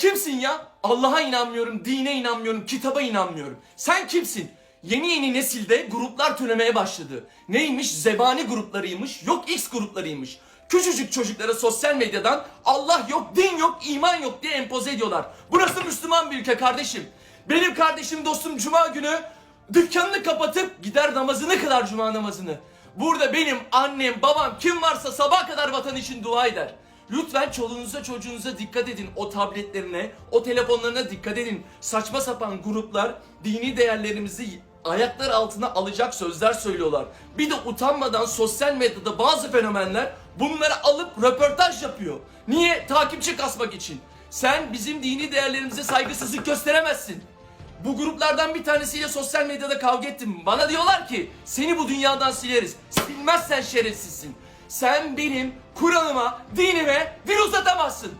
kimsin ya? Allah'a inanmıyorum, dine inanmıyorum, kitaba inanmıyorum. Sen kimsin? Yeni yeni nesilde gruplar türemeye başladı. Neymiş? Zebani gruplarıymış, yok X gruplarıymış. Küçücük çocuklara sosyal medyadan Allah yok, din yok, iman yok diye empoze ediyorlar. Burası Müslüman bir ülke kardeşim. Benim kardeşim dostum cuma günü dükkanını kapatıp gider namazını kılar cuma namazını. Burada benim annem, babam kim varsa sabah kadar vatan için dua eder. Lütfen çoluğunuza çocuğunuza dikkat edin. O tabletlerine, o telefonlarına dikkat edin. Saçma sapan gruplar dini değerlerimizi ayaklar altına alacak sözler söylüyorlar. Bir de utanmadan sosyal medyada bazı fenomenler bunları alıp röportaj yapıyor. Niye? Takipçi kasmak için. Sen bizim dini değerlerimize saygısızlık gösteremezsin. Bu gruplardan bir tanesiyle sosyal medyada kavga ettim. Bana diyorlar ki seni bu dünyadan sileriz. Silmezsen şerefsizsin. Sen benim Kur'an'ıma, dinime dil uzatamazsın.